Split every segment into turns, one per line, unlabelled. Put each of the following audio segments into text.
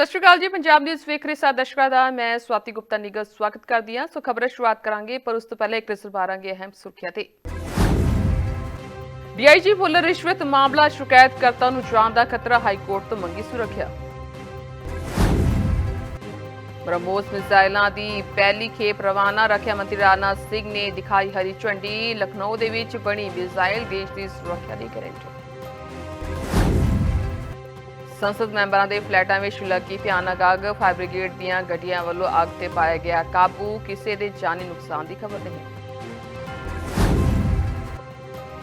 ਸਤਿ ਸ਼੍ਰੀ ਅਕਾਲ ਜੀ, ਪੰਜਾਬ ਨਿਊਜ਼ ਵੇਖ ਰਹੇ ਸਾਰੇ ਦਰਸ਼ਕਾਂ ਦਾ, ਮੈਂ ਸਵਾਤੀ ਗੁਪਤਾ ਨਿੱਘਾ ਸਵਾਗਤ ਕਰਦੀ ਹਾਂ। ਸੋ ਖਬਰਾਂ ਸ਼ੁਰੂਆਤ ਕਰਾਂਗੇ, ਪਰ ਉਸ ਤੋਂ ਪਹਿਲਾਂ ਇੱਕ ਨਜ਼ਰ ਮਾਰਾਂਗੇ ਅਹਿਮ ਸੁਰਖੀਆਂ ਤੇ। ਡੀਆਈਜੀ ਭੁੱਲਰ ਰਿਸ਼ਵਤ ਮਾਮਲਾ ਸ਼ਿਕਾਇਤਕਰਤਾ ਨੂੰ ਜਾਨ ਦਾ ਖਤਰਾ ਹਾਈ ਕੋਰਟ ਤੋਂ ਮੰਗੀ ਸੁਰੱਖਿਆ। ਬ੍ਰਹਮੋਸ ਮਿਜ਼ਾਈਲਾਂ ਦੀ ਪਹਿਲੀ ਖੇਪ ਰਵਾਨਾ, ਰੱਖਿਆ ਮੰਤਰੀ ਰਾਜਨਾਥ ਸਿੰਘ ਨੇ ਦਿਖਾਈ ਹਰੀ ਝੰਡੀ। ਲਖਨਊ ਦੇ ਵਿੱਚ ਬਣੀ ਮਿਜ਼ਾਈਲ ਦੇਸ਼ ਦੀ ਸੁਰੱਖਿਆ ਦੀ ਗਾਰੰਟੀ। ਸੰਸਦ ਮੈਂਬਰਾਂ ਦੇ ਫਲੈਟਾਂ ਵਿੱਚ ਲੱਗੀ ਭਿਆਨਕ ਅੱਗ ਫਾਇਰ ਬ੍ਰਿਗੇਡ ਦੀਆਂ ਗੱਡੀਆਂ ਵੱਲੋਂ ਅੱਗ ਤੇ ਪਾਇਆ ਗਿਆ ਕਾਬੂ। ਕਿਸੇ ਦੇ ਜਾਨੀ ਨੁਕਸਾਨ ਦੀ ਖਬਰ ਨਹੀਂ।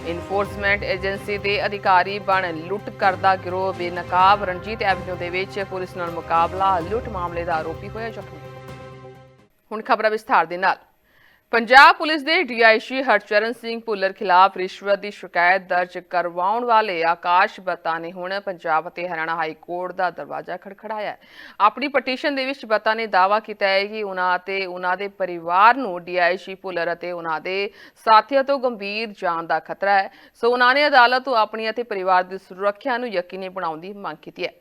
ਇਨਫੋਰਸਮੈਂਟ ਏਜੰਸੀ ਦੇ ਅਧਿਕਾਰੀ ਬਣ ਲੁੱਟ ਕਰਦਾ ਗਿਰੋਹ ਬੇਨਕਾਬ। ਰਣਜੀਤ ਐਵਨਿਊ ਦੇ ਵਿੱਚ ਪੁਲਿਸ ਨਾਲ ਮੁਕਾਬਲਾ। ਲੁੱਟ ਮਾਮਲੇ ਦਾ ਆਰੋਪੀ ਹੋਇਆ ਜ਼ਖਮੀ। ਹੁਣ ਖਬਰਾਂ ਵਿਸਥਾਰ ਦੇ ਨਾਲ। ਪੰਜਾਬ ਪੁਲਿਸ ਦੇ ਡੀਆਈਜੀ ਹਰਚਰਨ ਸਿੰਘ ਭੁੱਲਰ ਖਿਲਾਫ ਰਿਸ਼ਵਤ ਦੀ ਸ਼ਿਕਾਇਤ ਦਰਜ ਕਰਵਾਉਣ ਵਾਲੇ ਆਕਾਸ਼ ਬੱਤਾ ਨੇ ਹੁਣ ਪੰਜਾਬ ਅਤੇ ਹਰਿਆਣਾ ਹਾਈ ਕੋਰਟ ਦਾ ਦਰਵਾਜ਼ਾ ਖੜਖੜਾਇਆ ਹੈ। ਆਪਣੀ ਪਟੀਸ਼ਨ ਦੇ ਵਿੱਚ ਬੱਤਾ ਨੇ ਦਾਅਵਾ ਕੀਤਾ ਹੈ ਕਿ ਉਹਨਾਂ ਅਤੇ ਉਹਨਾਂ ਦੇ ਪਰਿਵਾਰ ਨੂੰ ਡੀਆਈਜੀ ਭੁੱਲਰ ਅਤੇ ਉਹਨਾਂ ਦੇ ਸਾਥੀਆਂ ਤੋਂ ਗੰਭੀਰ ਜਾਨ ਦਾ ਖਤਰਾ ਹੈ। ਸੋ ਉਹਨਾਂ ਨੇ ਅਦਾਲਤ ਤੋਂ ਆਪਣੀ ਅਤੇ ਪਰਿਵਾਰ ਦੀ ਸੁਰੱਖਿਆ ਨੂੰ ਯਕੀਨੀ ਬਣਾਉਣ ਦੀ ਮੰਗ ਕੀਤੀ ਹੈ।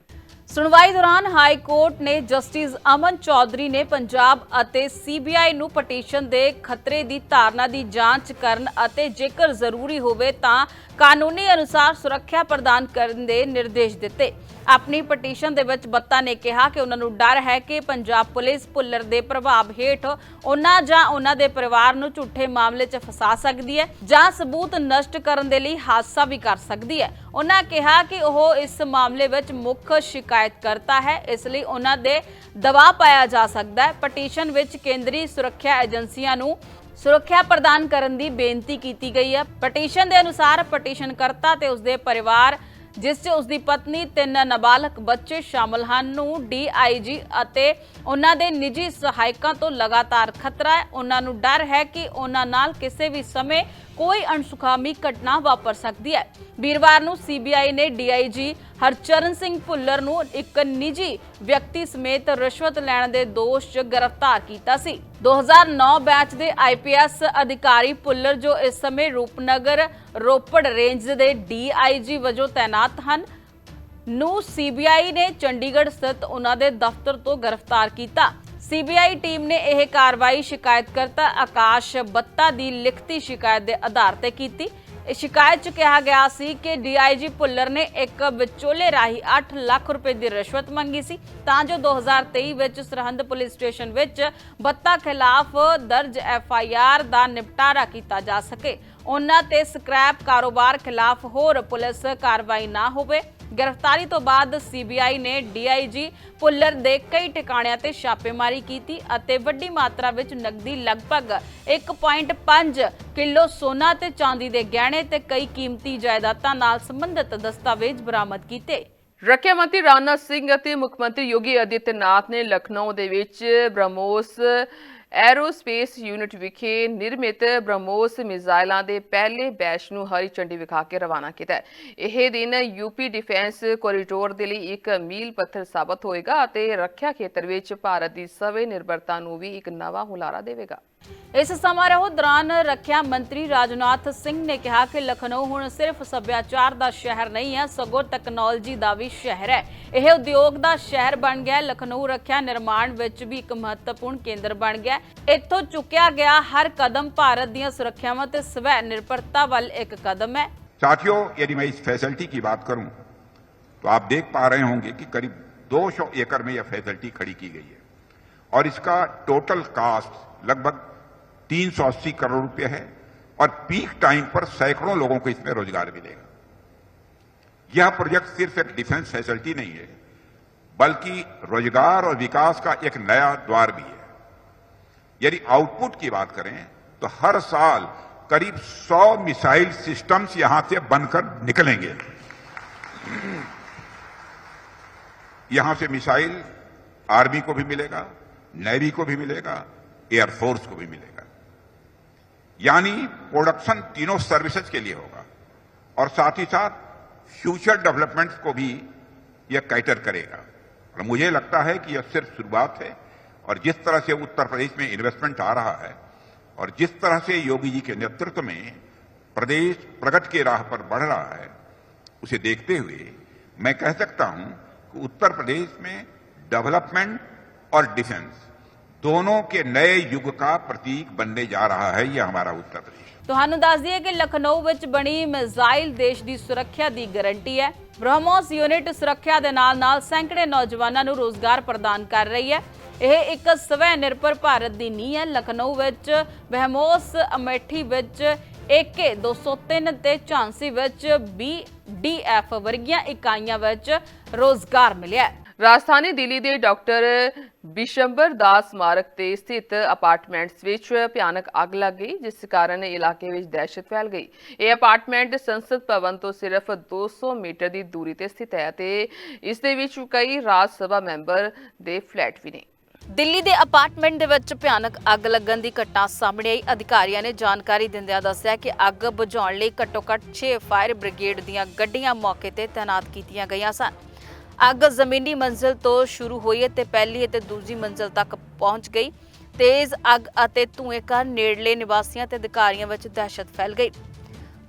ਸੁਣਵਾਈ ਦੌਰਾਨ ਹਾਈ ਕੋਰਟ ਨੇ ਜਸਟਿਸ ਅਮਨ ਚੌਧਰੀ ਨੇ ਪੰਜਾਬ ਅਤੇ ਸੀਬੀਆਈ ਨੂੰ ਪਟੀਸ਼ਨ ਦੇ ਖਤਰੇ ਦੀ ਧਾਰਨਾ ਦੀ ਜਾਂਚ ਕਰਨ ਅਤੇ ਜੇਕਰ ਜ਼ਰੂਰੀ ਹੋਵੇ ਤਾਂ ਕਾਨੂੰਨੀ ਅਨੁਸਾਰ ਸੁਰੱਖਿਆ ਪ੍ਰਦਾਨ ਕਰਨ ਦੇ ਨਿਰਦੇਸ਼ ਦਿੱਤੇ। ਆਪਣੀ ਪਟੀਸ਼ਨ ਦੇ ਵਿੱਚ ਬੱਤਾ ਨੇ ਕਿਹਾ ਕਿ ਉਹਨਾਂ ਨੂੰ ਡਰ ਹੈ ਕਿ ਪੰਜਾਬ ਪੁਲਿਸ ਭੁੱਲਰ ਦੇ ਪ੍ਰਭਾਵ ਹੇਠ ਉਹਨਾਂ ਜਾਂ ਉਹਨਾਂ ਦੇ ਪਰਿਵਾਰ ਨੂੰ ਝੂਠੇ ਮਾਮਲੇ 'ਚ ਫਸਾ ਸਕਦੀ ਹੈ ਜਾਂ ਸਬੂਤ ਨਸ਼ਟ ਕਰਨ ਦੇ ਲਈ ਹਾਦਸਾ ਵੀ ਕਰ ਸਕਦੀ ਹੈ। ਉਹਨਾਂ ਕਿਹਾ ਕਿ ਉਹ ਇਸ ਮਾਮਲੇ ਵਿੱਚ ਮੁੱਖ ਸ਼ਿਕਾਇਤਕਰਤਾ ਹੈ, ਇਸ ਲਈ ਉਹਨਾਂ ਦੇ ਦਬਾਅ ਪਾਇਆ ਜਾ ਸਕਦਾ ਹੈ। ਪਟੀਸ਼ਨ ਵਿੱਚ ਕੇਂਦਰੀ ਸੁਰੱਖਿਆ ਏਜੰਸੀਆਂ ਨੂੰ ਸੁਰੱਖਿਆ ਪ੍ਰਦਾਨ ਕਰਨ ਦੀ ਬੇਨਤੀ ਕੀਤੀ ਗਈ ਹੈ। ਪਟੀਸ਼ਨ ਦੇ ਅਨੁਸਾਰ ਪਟੀਸ਼ਨਕਰਤਾ ਤੇ ਉਸਦੇ ਪਰਿਵਾਰ ਜਿਸ 'ਚ ਉਸਦੀ ਪਤਨੀ, ਤਿੰਨ ਨਾਬਾਲਗ ਬੱਚੇ ਸ਼ਾਮਲ ਹਨ ਨੂੰ ਡੀਆਈਜੀ ਅਤੇ ਉਹਨਾਂ ਦੇ ਨਿੱਜੀ ਸਹਾਇਕਾਂ ਤੋਂ ਲਗਾਤਾਰ ਖਤਰਾ ਹੈ। ਉਹਨਾਂ ਨੂੰ ਡਰ ਹੈ ਕਿ ਉਹਨਾਂ ਨਾਲ ਕਿਸੇ ਵੀ ਸਮੇਂ ਕੋਈ ਅਣਸੁਖਾਵੀ ਘਟਨਾ ਵਾਪਰ ਸਕਦੀ ਹੈ। ਵੀਰਵਾਰ ਨੂੰ ਸੀਬੀਆਈ ਨੇ ਡੀਆਈਜੀ ਹਰਚਰਨ ਸਿੰਘ ਭੁੱਲਰ ਨੂੰ ਇੱਕ ਨਿੱਜੀ ਵਿਅਕਤੀ ਸਮੇਤ ਰਿਸ਼ਵਤ ਲੈਣ ਦੇ ਦੋਸ਼ 'ਚ ਗ੍ਰਿਫਤਾਰ ਕੀਤਾ ਸੀ। 2009 ਬੈਚ ਦੇ ਆਈਪੀਐਸ ਅਧਿਕਾਰੀ ਭੁੱਲਰ ਜੋ ਇਸ ਸਮੇਂ ਰੂਪਨਗਰ ਰੋਪੜ ਰੇਂਜ ਦੇ ਡੀਆਈਜੀ ਵਜੋਂ ਤਾਇਨਾਤ ਹਨ, ਨੂੰ ਸੀਬੀਆਈ ਨੇ ਚੰਡੀਗੜ੍ਹ ਸਥਿਤ ਉਹਨਾਂ ਦੇ ਦਫ਼ਤਰ ਤੋਂ ਗ੍ਰਿਫਤਾਰ ਕੀਤਾ। ਸੀਬੀਆਈ ਟੀਮ ਨੇ ਇਹ ਕਾਰਵਾਈ ਸ਼ਿਕਾਇਤਕਰਤਾ ਆਕਾਸ਼ ਬੱਤਾ ਦੀ ਲਿਖਤੀ ਸ਼ਿਕਾਇਤ ਦੇ ਆਧਾਰ ਤੇ ਕੀਤੀ। ਇਸ ਸ਼ਿਕਾਇਤ 'ਚ ਕਿਹਾ ਗਿਆ ਸੀ ਕਿ ਡੀਆਈਜੀ ਭੁੱਲਰ ਨੇ ਇੱਕ ਵਿਚੋਲੇ ਰਾਹੀਂ 8 ਲੱਖ ਰੁਪਏ ਦੀ ਰਿਸ਼ਵਤ ਮੰਗੀ ਸੀ। ਤਾਂ ਜੋ 2023 ਵਿੱਚ ਸਰਹੰਦ ਪੁਲਿਸ ਸਟੇਸ਼ਨ ਵਿੱਚ ਬੱਤਾ ਖਿਲਾਫ ਦਰਜ ਐਫਆਈਆਰ ਦਾ ਨਿਪਟਾਰਾ ਕੀਤਾ ਜਾ ਸਕੇ। ਉਹਨਾਂ ਤੇ ਸਕ੍ਰੈਪ ਕਾਰੋਬਾਰ ਖਿਲਾਫ ਹੋਰ ਪੁਲਿਸ ਕਾਰਵਾਈ ਨਾ ਹੋਵੇ। ਗ੍ਰਿਫਤਾਰੀ ਤੋਂ ਬਾਅਦ ਸੀਬੀਆਈ ਨੇ ਡੀਆਈਜੀ ਪੁੱਲਰ ਦੇ ਕਈ ਟਿਕਾਣਿਆਂ ਤੇ ਛਾਪੇਮਾਰੀ ਕੀਤੀ ਅਤੇ ਵੱਡੀ ਮਾਤਰਾ ਵਿੱਚ ਨਕਦੀ ਲਗਭਗ 1.5 ਕਿਲੋ ਸੋਨਾ ਤੇ ਚਾਂਦੀ ਦੇ ਗਹਿਣੇ ਤੇ ਕਈ ਕੀਮਤੀ ਜਾਇਦਾਦਾਂ ਨਾਲ ਸੰਬੰਧਿਤ ਦਸਤਾਵੇਜ਼ ਬਰਾਮਦ ਕੀਤੇ।
ਰੱਖਿਆ ਮੰਤਰੀ ਰਾਜਨਾਥ ਸਿੰਘ ਅਤੇ ਮੁੱਖ ਮੰਤਰੀ ਯੋਗੀ ਆਦਿੱਤਿਆਨਾਥ ਨੇ ਲਖਨਊ ਦੇ ਵਿੱਚ ਬ੍ਰਹਮੋਸ ਐਰੋਸਪੇਸ ਯੂਨਿਟ ਵਿਖੇ ਨਿਰਮਿਤ ਬ੍ਰਹਮੋਸ ਮਿਜ਼ਾਈਲਾਂ ਦੇ ਪਹਿਲੇ ਬੈਚ ਨੂੰ ਹਰੀ ਝੰਡੀ ਵਿਖਾ ਕੇ ਰਵਾਨਾ ਕੀਤਾ ਇਹ ਦਿਨ ਯੂਪੀ ਡਿਫੈਂਸ ਕੋਰੀਡੋਰ ਦੇ ਲਈ ਇੱਕ ਮੀਲ ਪੱਥਰ ਸਾਬਤ ਹੋਏਗਾ ਅਤੇ ਰੱਖਿਆ ਖੇਤਰ ਵਿੱਚ ਭਾਰਤ ਦੀ ਸਵੈ ਨਿਰਭਰਤਾ ਨੂੰ ਵੀ ਇੱਕ ਨਵਾਂ ਹੁਲਾਰਾ ਦੇਵੇਗਾ।
ਇਸ ਸਮਾਰੋਹ ਦੌਰਾਨ ਰੱਖਿਆ ਮੰਤਰੀ ਰਾਜਨਾਥ ਸਿੰਘ ਨੇ ਕਿਹਾ ਕਿ ਲਖਨਊ ਹੁਣ ਸਿਰਫ ਸੱਭਿਆਚਾਰ ਦਾ ਸ਼ਹਿਰ ਨਹੀਂ ਹੈ, ਸਗੋਂ ਟੈਕਨੋਲੋਜੀ ਦਾ ਵੀ ਸ਼ਹਿਰ ਹੈ। ਇਹ ਉਦਯੋਗ ਦਾ ਸ਼ਹਿਰ ਬਣ ਗਿਆ ਲਖਨਊ ਰੱਖਿਆ ਨਿਰਮਾਣ ਵਿੱਚ ਵੀ ਇੱਕ ਮਹੱਤਵਪੂਰਨ ਕੇਂਦਰ ਬਣ ਗਿਆ ਹੈ। ਇੱਥੋਂ ਚੁੱਕਿਆ ਗਿਆ ਹਰ ਕਦਮ ਭਾਰਤ ਦੀਆਂ ਸੁਰੱਖਿਆਵਾਂ ਤੇ ਸਵੈ ਨਿਰਭਰਤਾ ਵੱਲ ਇੱਕ ਕਦਮ ਹੈ
साथियों यदि मैं इस फैसिलिटी की बात करूं तो आप देख पा रहे होंगे कि करीब 200 एकड़ में यह फैसिलिटी खड़ी की गई है और इसका टोटल कास्ट लगभग 380 करोड़ रुपए है और पीक टाइम पर सैकड़ों लोगों को इसमें रोजगार मिलेगा यह प्रोजेक्ट सिर्फ एक डिफेंस फैसिलिटी नहीं है बल्कि रोजगार और विकास का एक नया द्वार भी है यदि आउटपुट की बात करें तो हर साल करीब 100 मिसाइल सिस्टम्स यहाँ से बनकर निकलेंगे। यहाँ से मिसाइल आर्मी को भी मिलेगा, नेवी को भी मिलेगा एयरफोर्स को भी मिलेगा। यानी प्रोडक्शन तीनों सर्विसेज़ के लिए होगा। और साथ ही साथ फ्यूचर डेवलपमेंट को भी यह कैटर करेगा। और मुझे लगता है कि यह सिर्फ़ शुरुआत है और जिस तरह से उत्तर प्रदेश में इन्वेस्टमेंट आ रहा है और जिस तरह से योगी जी के नेतृत्व में प्रदेश प्रगति के राह पर बढ़ रहा है उसे देखते हुए मैं कह सकता हूं कि उत्तर प्रदेश में डेवलपमेंट और डिफेंस दोनों के नए युग का प्रतीक बनने जा रहा है यह हमारा उत्तर प्रदेश
ਤੁਹਾਨੂੰ ਦੱਸ ਦਈਏ ਕਿ ਲਖਨਊ ਵਿੱਚ ਬਣੀ ਮਿਜ਼ਾਈਲ ਦੇਸ਼ ਦੀ ਸੁਰੱਖਿਆ ਦੀ ਗਾਰੰਟੀ ਹੈ ਬ੍ਰਹਮੋਸ ਯੂਨਿਟ ਸੁਰੱਖਿਆ ਦੇ ਨਾਲ-ਨਾਲ ਸੈਂਕੜੇ ਨੌਜਵਾਨਾਂ ਨੂੰ ਰੋਜ਼ਗਾਰ ਪ੍ਰਦਾਨ ਕਰ ਰਹੀ ਹੈ ਇਹ ਇੱਕ ਸਵੈ ਨਿਰਭਰ ਭਾਰਤ ਦੀ ਨੀਂਹ ਹੈ। ਲਖਨਊ ਵਿੱਚ ਬਹਿਮੋਸ ਅਮੇਠੀ ਵਿੱਚ AK 203 ਤੇ ਝਾਂਸੀ ਵਿੱਚ BDF ਵਰਗੀਆਂ ਇਕਾਈਆਂ ਵਿੱਚ ਰੋਜ਼ਗਾਰ ਮਿਲਿਆ
ਰਾਜਧਾਨੀ ਦਿੱਲੀ ਦੇ ਡਾਕਟਰ ਬਿਸ਼ੰਬਰ ਦਾਸ ਸਮਾਰਕ ਤੇ ਸਥਿਤ ਅਪਾਰਟਮੈਂਟਸ ਵਿੱਚ ਭਿਆਨਕ ਅੱਗ ਲੱਗ ਗਈ, ਜਿਸ ਕਾਰਨ ਇਲਾਕੇ ਵਿੱਚ ਦਹਿਸ਼ਤ ਫੈਲ ਗਈ। ਇਹ ਅਪਾਰਟਮੈਂਟ ਸੰਸਦ ਭਵਨ ਤੋਂ ਸਿਰਫ 200 ਮੀਟਰ ਦੀ ਦੂਰੀ ਤੇ ਸਥਿਤ ਹੈ ਤੇ ਇਸ ਦੇ ਵਿੱਚ ਕਈ ਰਾਜ ਸਭਾ ਮੈਂਬਰ ਦੇ ਫਲੈਟ ਵੀ ਨੇ।
ਦਿੱਲੀ ਦੇ ਅਪਾਰਟਮੈਂਟ ਦੇ ਵਿੱਚ ਭਿਆਨਕ ਅੱਗ ਲੱਗਣ ਦੀ ਘਟਨਾ ਸਾਹਮਣੇ ਆਈ। ਅਧਿਕਾਰੀਆਂ ਨੇ ਜਾਣਕਾਰੀ ਦਿੰਦਿਆਂ ਦੱਸਿਆ ਕਿ ਅੱਗ ਬੁਝਾਉਣ ਲਈ ਘੱਟੋ-ਘੱਟ 6 ਫਾਇਰ ਬ੍ਰਿਗੇਡ ਦੀਆਂ ਗੱਡੀਆਂ ਮੌਕੇ ਤੇ ਤਾਇਨਾਤ ਕੀਤੀਆਂ ਗਈਆਂ ਸਨ। ਅੱਗ ਜ਼ਮੀਨੀ ਮੰਜ਼ਿਲ ਤੋਂ ਸ਼ੁਰੂ ਹੋਈ ਅਤੇ ਪਹਿਲੀ ਅਤੇ ਦੂਜੀ ਮੰਜ਼ਿਲ ਤੱਕ ਪਹੁੰਚ ਗਈ। ਤੇਜ਼ ਅੱਗ ਅਤੇ ਧੂਏ ਕਾਰਨ ਨੇੜਲੇ ਨਿਵਾਸੀਆਂ ਤੇ ਅਧਿਕਾਰੀਆਂ ਵਿੱਚ ਦਹਿਸ਼ਤ ਫੈਲ ਗਈ।